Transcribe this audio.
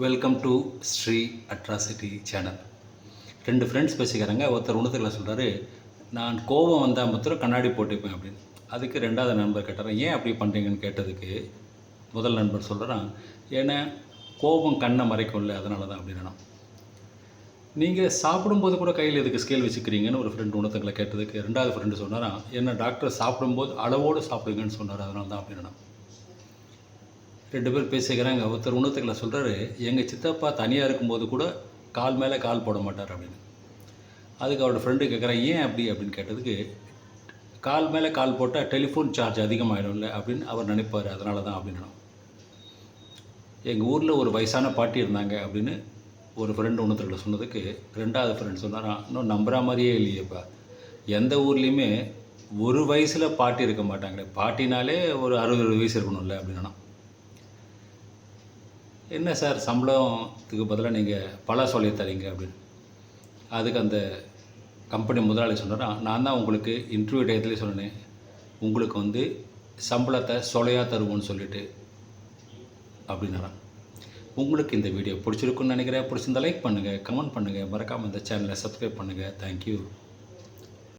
Welcome to Sri atrocity channel ரெண்டு friends பேசிக்கிறாங்க ஒருத்தர் உணத்துல சொல்கிறாரு நான் கோபம் வந்தால் மாத்திரம் கண்ணாடி போட்டுப்பேன் அப்படின்னு. அதுக்கு ரெண்டாவது நண்பர் கேட்டார் ஏன் அப்படி பண்ணுறீங்கன்னு கேட்டதுக்கு? முதல் நண்பர் சொல்கிறான் ஏன்னா கோபம் கண்ணை மறைக்கும்ல அதனால தான் அப்படின்னா நீங்கள் சாப்பிடும்போது கூட கையில் எதுக்கு ஸ்கேல் வச்சுக்கிறீங்கன்னு ஒரு ஃப்ரெண்டு உணர்த்தங்களை கேட்டதுக்கு ரெண்டாவது ஃப்ரெண்டு சொன்னாரான் என்ன டாக்டர் சாப்பிடும்போது அளவோடு சாப்பிடுங்கன்னு சொன்னார் அதனால தான் அப்படின்னா ரெண்டு பேர் பேசிக்கிறாங்க. ஒருத்தர் உணர்த்துக்களை சொல்கிறாரு எங்கள் சித்தப்பா தனியாக இருக்கும்போது கூட கால் மேலே கால் போட மாட்டார் அப்படின்னு. அதுக்கு அவரோட ஃப்ரெண்டு கேட்குறான் ஏன் அப்படி? அப்படின்னு கேட்டதுக்கு கால் மேலே கால் போட்டால் டெலிஃபோன் சார்ஜ் அதிகமாகிடும்ல அப்படின்னு அவர் நினைப்பார். அதனால தான் அப்படின்னு எங்கள் ஊரில் ஒரு வயசான பாட்டி இருந்தாங்க அப்படின்னு ஒரு ஃப்ரெண்டு ஒன்றுத்துல சொன்னதுக்கு ரெண்டாவது ஃப்ரெண்ட் சொன்னாராம் இன்னும் நம்புற மாதிரியே இல்லையேப்பா. எந்த ஊர்லேயுமே ஒரு வயசில் பாட்டி இருக்க மாட்டாங்களே. பாட்டினாலே ஒரு அறுபது வயசு இருக்கணும்ல அப்படின்னா என்ன சார் சம்பளத்துக்கு பதிலாக நீங்கள் பல சொல்லி தரீங்க அப்படின்னு? அதுக்கு அந்த கம்பெனி முதலாளி சொன்னாரா நான் தான் உங்களுக்கு இன்டர்வியூ டயத்துலேயே சொன்னேன் உங்களுக்கு வந்து சம்பளத்தை சொலையாக தருவோன்னு சொல்லிட்டு அப்படின்னாரான் உங்களுக்கு இந்த வீடியோ பிடிச்சிருக்குன்னு நினைக்கிறேன். பிடிச்சிருந்தா லைக் பண்ணுங்கள் கமெண்ட் பண்ணுங்கள் மறக்காமல் இந்த சேனலை சப்ஸ்கிரைப் பண்ணுங்கள் தேங்க்யூ